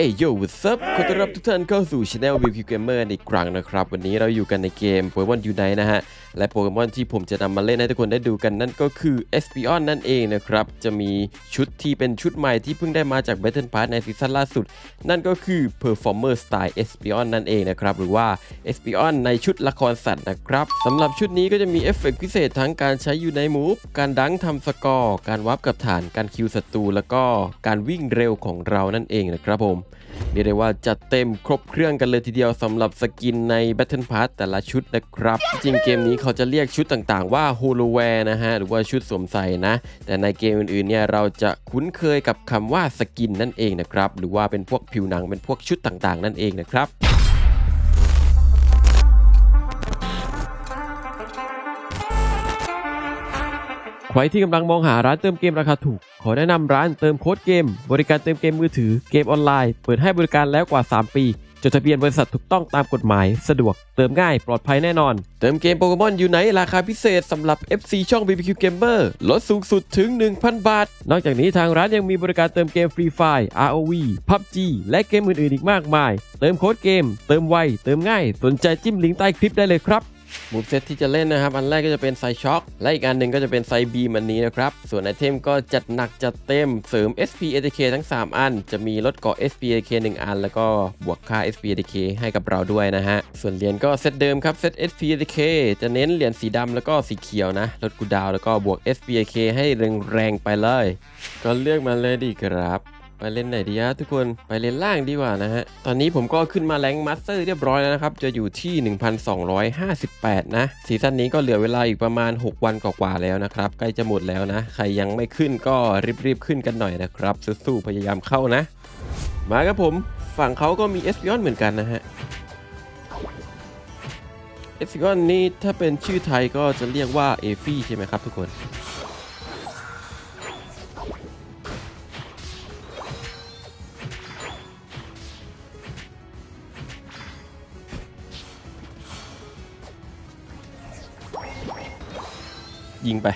เอ้ยโย่วัสซับขอต้อนรับทุกท่านเข้าสู่ช anel View Q Gamer อีกครั้งนะครับ วันนี้เราอยู่กันในเกม Pokemon Unite นะฮะ และโปเกมอนที่ผมจะนำมาเล่นให้ทุกคนได้ดูกันนั่นก็คือ Espeon นั่นเองนะครับ จะมีชุดที่เป็นชุดใหม่ที่เพิ่งได้มาจาก Battle Pass ในซีซั่นล่าสุด นั่นก็คือ Performer Style Espeon นั่นเองนะครับ หรือว่า Espeon ในชุดละครสัตว์นะครับสำหรับชุดนี้ก็จะมีเอฟเฟกต์พิเศษทั้งการใช้อยู่ในมูฟการดังทำสกอร์การวับกับฐานการคิวศัตรูแล้วก็การวิ่งเร็วของเรานั่นเองนะครับผมเรียกได้ว่าจัดเต็มครบเครื่องกันเลยทีเดียวสำหรับสกินใน Battle Pass แต่ละชุดนะครับ จริงเกมนี้เขาจะเรียกชุดต่างๆ ว่า h o l o w a r e นะฮะ หรือว่าชุดสวมใส่นะ แต่ในเกมอื่นๆเนี่ยเราจะคุ้นเคยกับคำว่าสกินนั่นเองนะครับ หรือว่าเป็นพวกผิวหนังเป็นพวกชุดต่างๆ นั่นเองนะครับใครที่กำลังมองหาร้านเติมเกมราคาถูก อแนะนำร้านเติมโค้ดเกม บริการเติมเกมมือถือเกมออนไลน์ เปิดให้บริการแล้วกว่า 3 ปีจดทะเบียนบริษัทถูกต้องตามกฎหมาย สะดวก เติมง่ายปลอดภัยแน่นอน เติมเกมโปเกมอนอยู่ไหนราคาพิเศษสำหรับ FC ช่อง BBQ Gamer ลดสูงสุดถึง 1,000 บาท นอกจากนี้ทางร้านยังมีบริการเติมเกมฟรีไฟ ROV PUBG และเกมอื่นๆอีกมากมาย เติมโค้ดเกม เติมไว เติมง่าย สนใจจิ้มลิงก์ใต้คลิปได้เลยครับ มูฟเซตที่จะเล่นนะครับ อันแรกก็จะเป็นไซช็อคและอีกอันหนึ่งก็จะเป็นไซบีมันนี้นะครับ ส่วนไอเทมก็จัดหนักจัดเต็มเสริม SP ATK ทั้ง 3 อัน จะมีลดเกาะ SP ATK 1 อัน แล้วก็บวกค่า SP ATK ให้กับเราด้วยนะฮะ ส่วนเหรียญก็เซตเดิมครับเซต SP ATK จะเน้นเหรียญสีดำแล้วก็สีเขียวนะลดกูดาวแล้วก็บวก SP ATK ให้แรงๆไปเลย ก็เลือกมาเลยดีครับ ไปเล่นไหนดีฮะทุกคนไปเล่นล่างดีกว่านะฮะ ตอนนี้ผมก็ขึ้นมาแรงมาสเตอร์เรียบร้อยแล้วนะครับ จะอยู่ที่ 1258 นะ ซีซั่นนี้ก็เหลือเวลาอีกประมาณ 6 วันกว่าๆแล้วนะครับ ใกล้จะหมดแล้วนะ ใครยังไม่ขึ้นก็รีบๆขึ้นกันหน่อยนะครับ สู้ๆพยายามเข้านะ มาครับผมฝั่งเขาก็มีเอสปิออนเหมือนกันนะฮะเอสปิออนนี่ถ้าเป็นชื่อไทยก็จะเรียกว่าเอฟี่ใช่ไหมครับทุกคน ยิงไป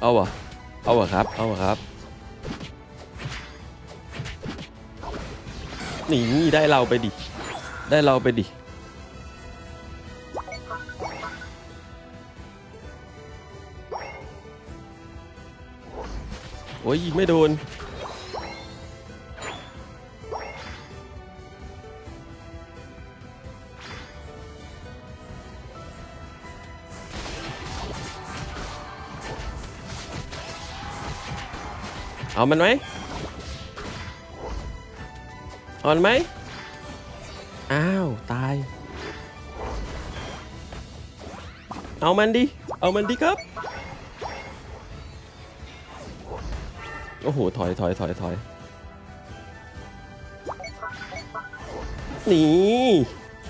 เอาวะเอาวะครับ เอาวะครับหนี่ได้เราไปดิ ได้เราไปดิ โอ้ยยิงไม่โดน เอามันไหมอามันไหม อ้าว ตาย เอามันดิ เอามันดิครับ โอ้โห ถอยถอยถอยถอยหนี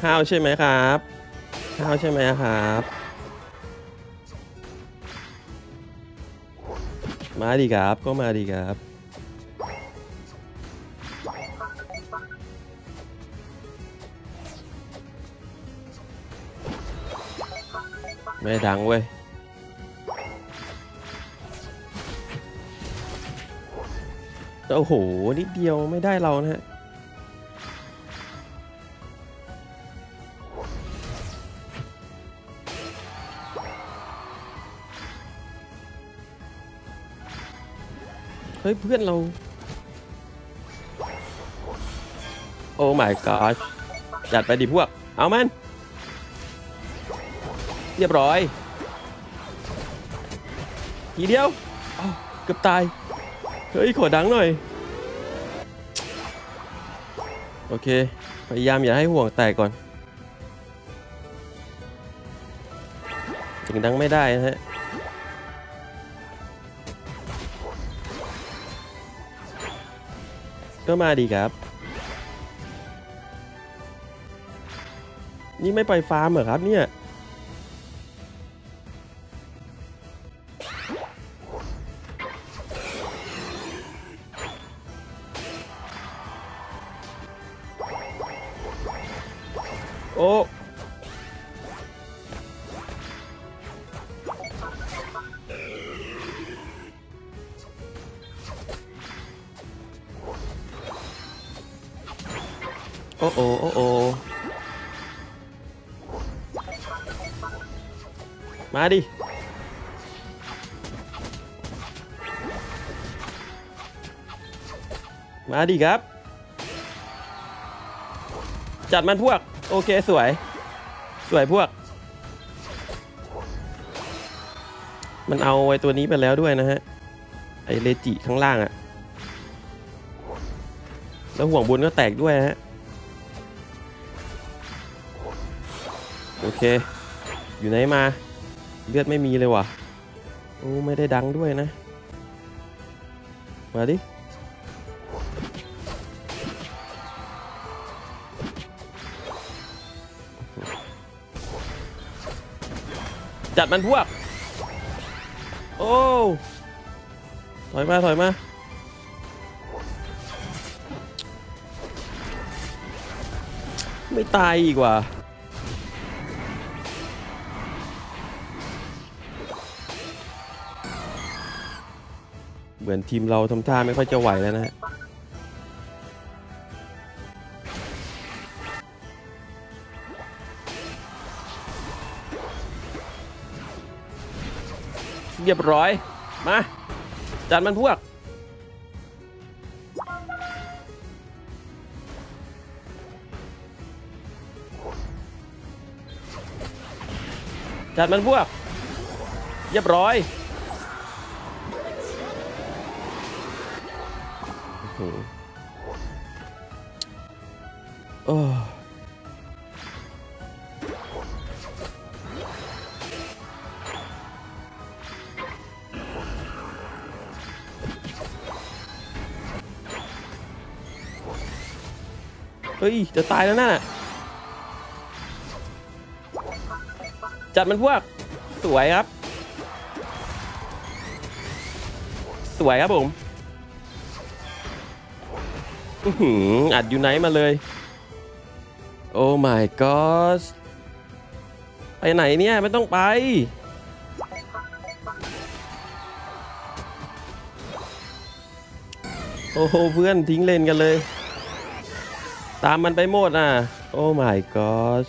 ห้าวใช่ไหมครับห้าวใช่ไหมครับ มาดีครับ ก็มาดีครับ ไม่ดังเว้ย โอ้โห นิดเดียวไม่ได้เรานะฮะ เฮ้ย เพื่อนเรา โอ้ my god จัดไปดิพวก เอามัน เรียบร้อย ทีเดียวอ้าวเกือบตาย เฮ้ย ขอดังหน่อย โอเค พยายามอย่าให้ห่วงแตกก่อนเสียงดังไม่ได้นะฮะก็มาดีครับ นี่ไม่ไปฟาร์มเหรอครับเนี่ย โอ้โอ้โอ้โอ้มาดิ มาดิครับ จัดมันพวก โอเคสวย สวยพวก มันเอาไอ้ตัวนี้ไปแล้วด้วยนะฮะ ไอเลจิข้างล่างอะแล้วห่วงบนก็แตกด้วยฮะ โอเค อยู่ไหนมา เลือดไม่มีเลยว่ะโอ้ไม่ได้ดังด้วยนะ มาดิ จัดมันพวก โอ้ ถอยมา ถอยมาไม่ตายอีกว่ะ เหมือนทีมเราทำท่าไม่ค่อยจะไหวแล้วนะฮะเรียบร้อย มาจัดมันพวก จัดมันพวก เรียบร้อย โอ้เฮ้ย จะตายแล้วน่ะ จัดมันพวก สวยครับ สวยครับผม อัดอยู่ไหนมาเลย โอ้ my god ไปไหนเนี่ยไม่ต้องไป โอ้โหเพื่อนทิ้งเลนกันเลย ตามมันไปหมดอะ โอ้ my god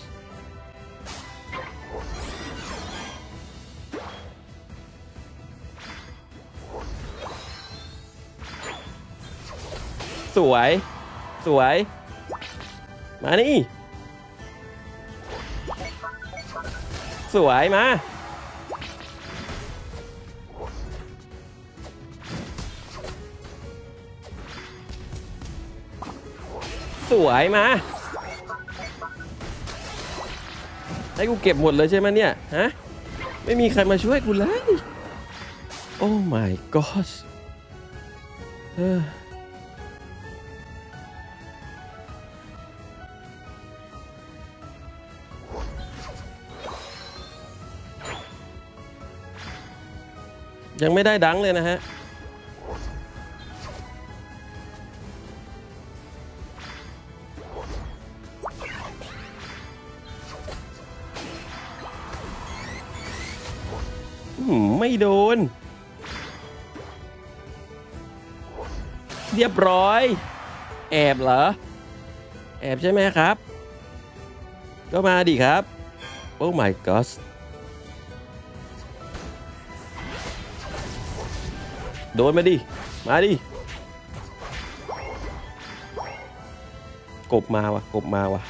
สวย สวย มานี่ สวยมา สวยมา ให้กูเก็บหมดเลยใช่ไหมเนี่ย ฮะ ไม่มีใครมาช่วยกูเลย โอ้ my god เฮ้อ ยังไม่ได้ดังเลยนะฮะ ไม่โดน เรียบร้อย แอบเหรอ แอบใช่ไหมครับ ก็มาดิครับ โอ้ my god โดนมาดิ มาดิ กบมาวะกบมาวะ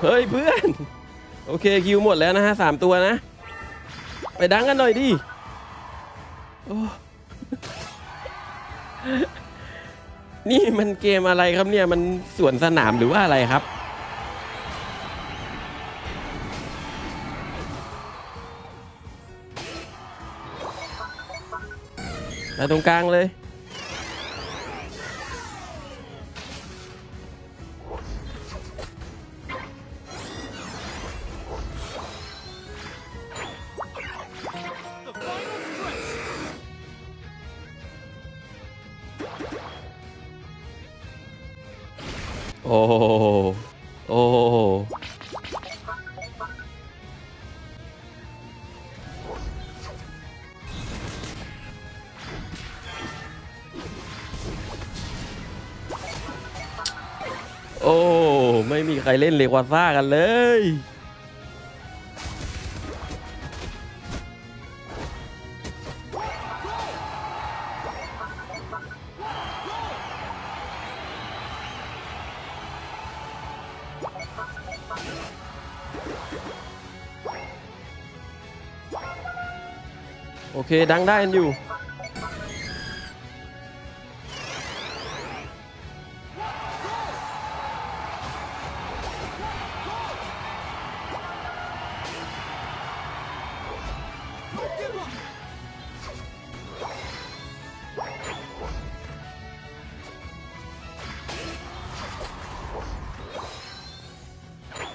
เฮ้ยเพื่อน โอเคคิวหมดแล้วนะฮะสามตัวนะ ไปดังกันหน่อยดิอนี่มันเกมอะไรครับเนี่ย มันสวนสนามหรือว่าอะไรครับ มาตรงกลางเลย เล่นเลวาซ่ากันเลยโอเค ดังได้กันอยู่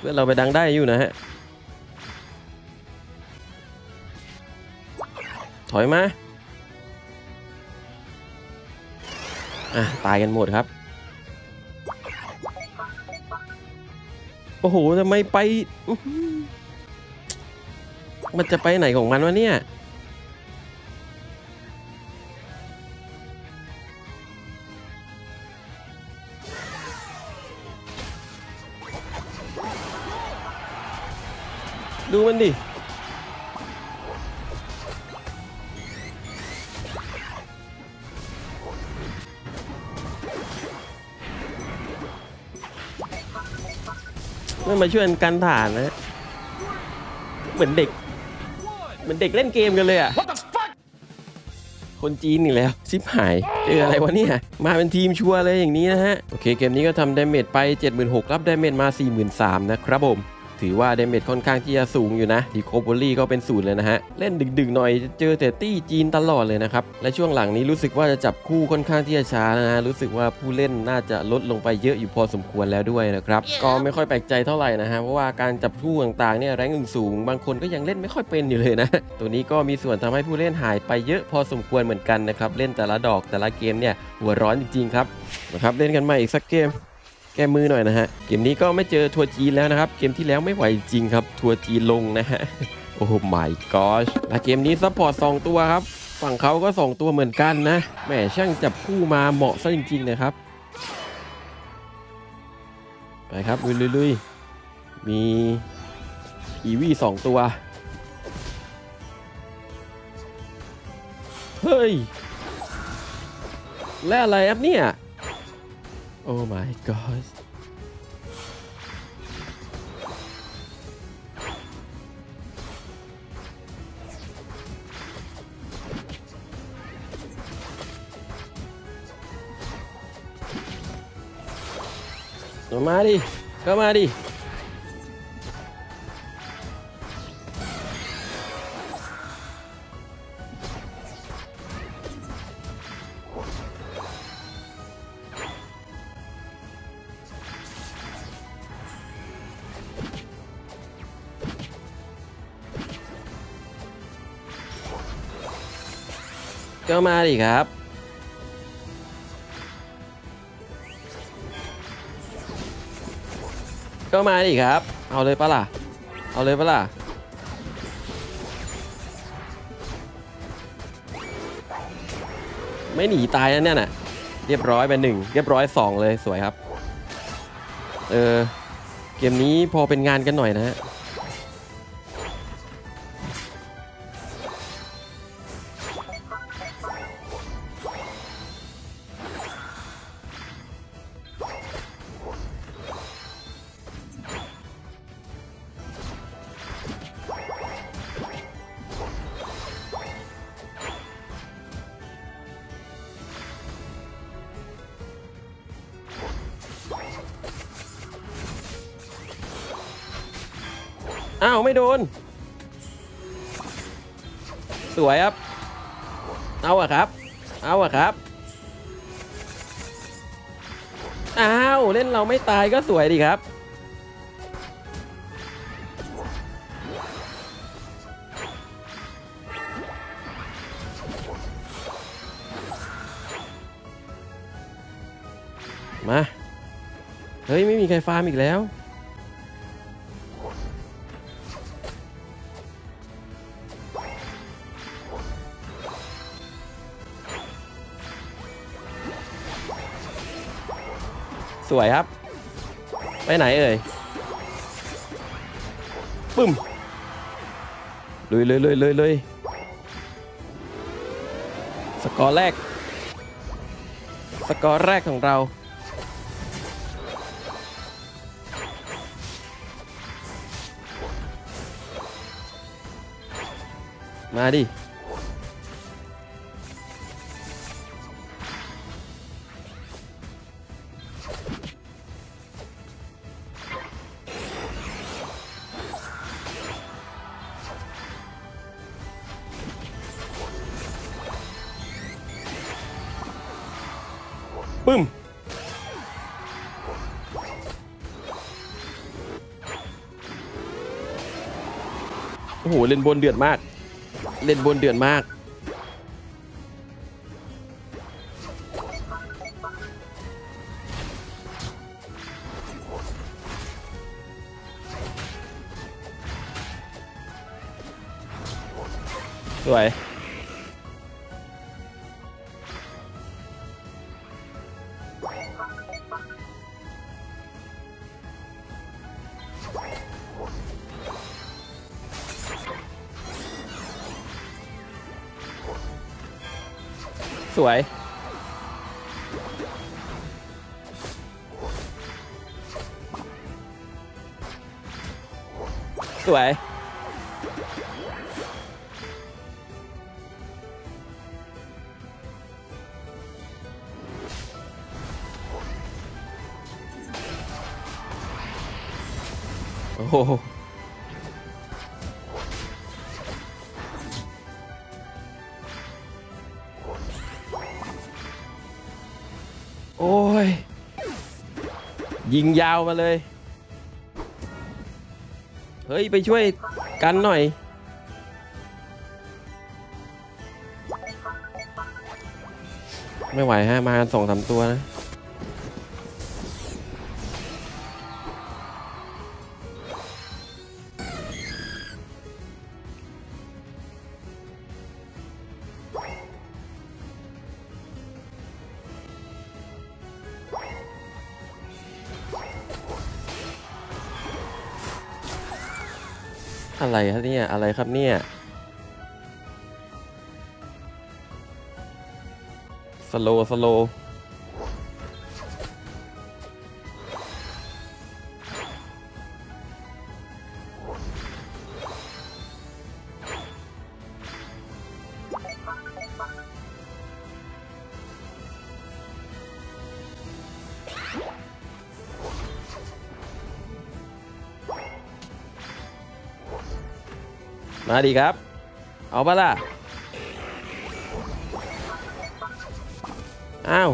พื่อนเราไปดังได้อยู่นะฮะ ถอยมาอะตายกันหมดครับ โอ้โหทำไมไป มันจะไปไหนของมันวะเนี่ย ดูมันดิ ไม่มาช่วยกันฐานนะ เหมือนเด็ก เหมือนเด็กเล่นเกมกันเลยอะ คนจีนนี่แล้ว ซิปหาย เจออะไรวะเนี่ย มาเป็นทีมชัวร์เลยอย่างนี้นะฮะ โอเค เกมนี้ก็ทำดาเมจไป 76,000รับดาเมจมา 43,000 นะครับผม ถือว่าดาเมจค่อนข้างที่จะสูงอยู่นะดีโคโบลี่ก็เป็นศูนย์เลยนะฮะ เล่นดึกๆหน่อยเจอแต่ตี้จีนตลอดเลยนะครับ และช่วงหลังนี้รู้สึกว่าจะจับคู่ค่อนข้างที่จะช้านะฮะรู้สึกว่าผู้เล่นน่าจะลดลงไปเยอะอยู่พอสมควรแล้วด้วยนะครับก็ไม่ค่อยแปลกใจเท่าไหร่นะฮะเพราะว่าการจับคู่ต่างๆเนี่ยแรงสูง บางคนก็ยังเล่นไม่ค่อยเป็นอยู่เลยนะ ตัวนี้ก็มีส่วนทำให้ผู้เล่นหายไปเยอะพอสมควรเหมือนกันนะครับเล่นแต่ละดอกแต่ละเกมเนี่ยหัวร้อนจริงๆครับนะครับเล่นกันใหม่อีกสักเกมแก้มือหน่อยนะฮะ เกมนี้ก็ไม่เจอทัวร์จีนแล้วนะครับ เกมที่แล้วไม่ไหวจริงครับ ทัวร์จีนลงนะฮะ โอ้โห my gosh และเกมนี้ซัพพอร์ต2ตัวครับ ฝั่งเขาก็2ตัวเหมือนกันนะ แหมช่างจับคู่มาเหมาะซะจริงๆนะครับ ไปครับลุยๆมีอีวี่สองตัว เฮ้ย และอะไรครับเนี่ย โอ้ my god เอาม ก็มาดิครับ ก็มาดิครับ เอาเลยปะล่ะ เอาเลยปะล่ะ ไม่หนีตายนะเนี่ยน่ะ เรียบร้อยไปหนึ่งเรียบร้อยสองเลยสวยครับ เออ เกมนี้พอเป็นงานกันหน่อยนะฮะาวไม่โดน สวยครับ เอาอะครับ เอาอะครับ อ้าว เล่นเราไม่ตายก็สวยดีครับ มา เฮ้ย ไม่มีใครฟาร์มอีกแล้ว สวยครับ ไปไหนเอ่ยปึ้มลุยเลยเลยเลยเลยสกอร์แรก สกอร์แรกของเรา มาดิ โอ้โหเล่นบนเดือดมากเล่นบนเดือดมาก สวย สวย โอ้ โอ้ย ยิงยาวมาเลย เฮ้ย ไปช่วยกันหน่อย ไม่ไหวฮะ มากันสองสามตัวนะ นะครับเนี่ยสโลสโล ดีครับ เอาปะล่ะ อ้าว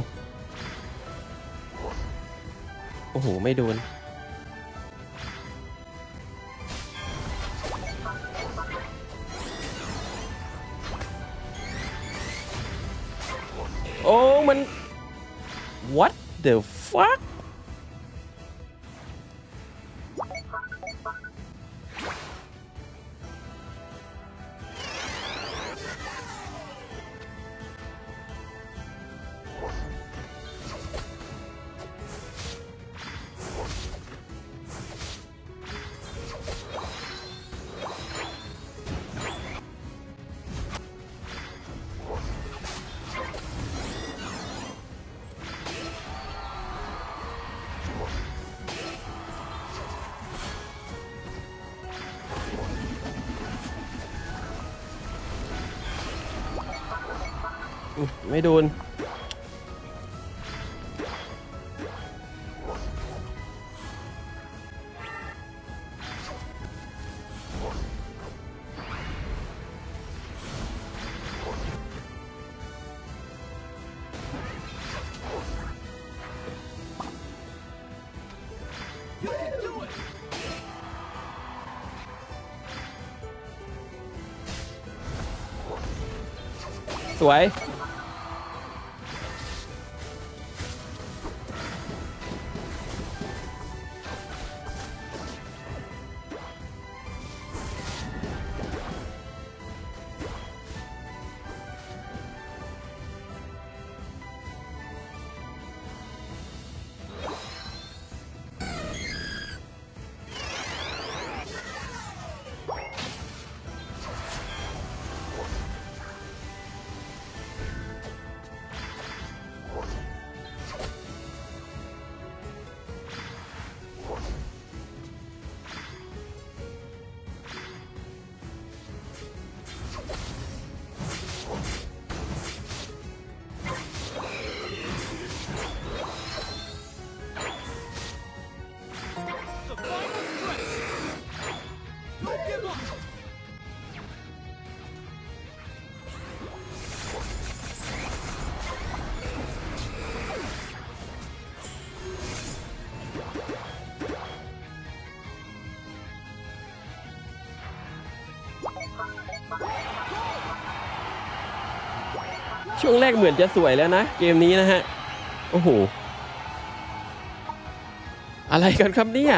โอ้โห ไม่โดน โอ้ มัน what the fuck อุ๊ยไม่โดน สวย ช่วงแรกเหมือนจะสวยแล้วนะ เกมนี้นะฮะ โอ้โห อะไรกันครับเนี่ย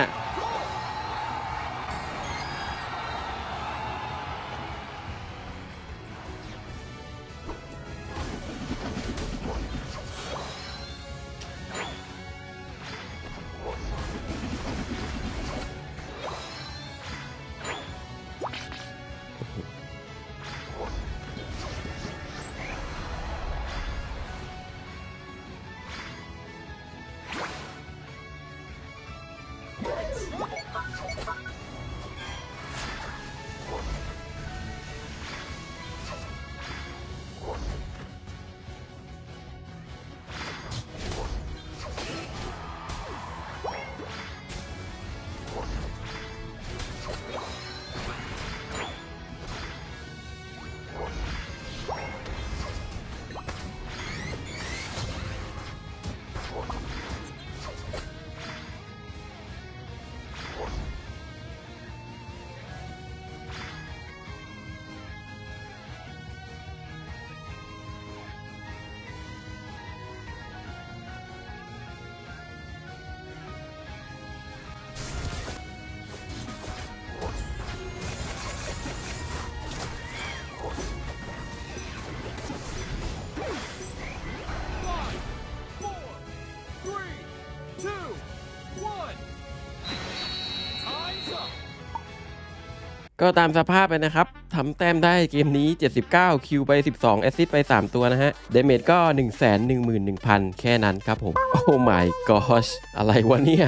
ก็ตามสภาพไปนะครับทำแต้มได้เกมนี้ 79 คิวไป 12 แอสซิสต์ไป 3 ตัวนะฮะ เดเมจก็ 1 1 1 0 0 0 แค่นั้นครับผม โอ้ my gosh อะไรวะเนี่ย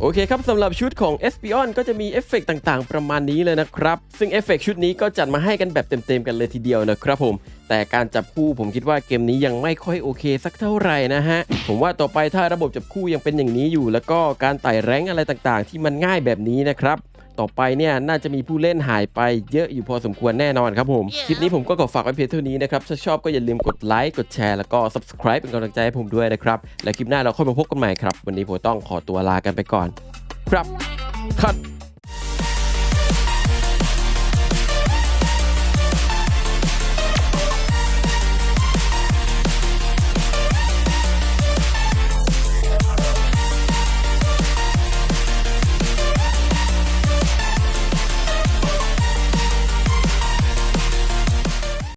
โอเคครับสำหรับชุดของ e s p i o n ก็จะมีเอฟเฟกต์ต่างๆ ประมาณนี้เลยนะครับ ซึ่งเอฟเฟกต์ชุดนี้ก็จัดมาให้กันแบบเต็มๆกันเลยทีเดียวนะครับผม แต่การจับคู่ผมคิดว่าเกมนี้ยังไม่ค่อยโอเคสักเท่าไหร่นะฮะ ผมว่าต่อไปถ้าระบบจับคู่ยังเป็นอย่างนี้อยู่ แล้วก็การไต่แรงอะไรต่างๆ ที่มันง่ายแบบนี้นะครับ ต่อไปเนี่ยน่าจะมีผู้เล่นหายไปเยอะอยู่พอสมควรแน่นอนครับผม คลิปนี้ผมก็ขอฝากไว้เพียงเท่านี้นะครับ ถ้าชอบก็อย่าลืมกดไลค์ กดแชร์ แล้วก็ subscribe เป็นกำลังใจให้ผมด้วยนะครับ และคลิปหน้าเราค่อยมาพบกันใหม่ครับ วันนี้ผมต้องขอตัวลากันไปก่อน ครับคัด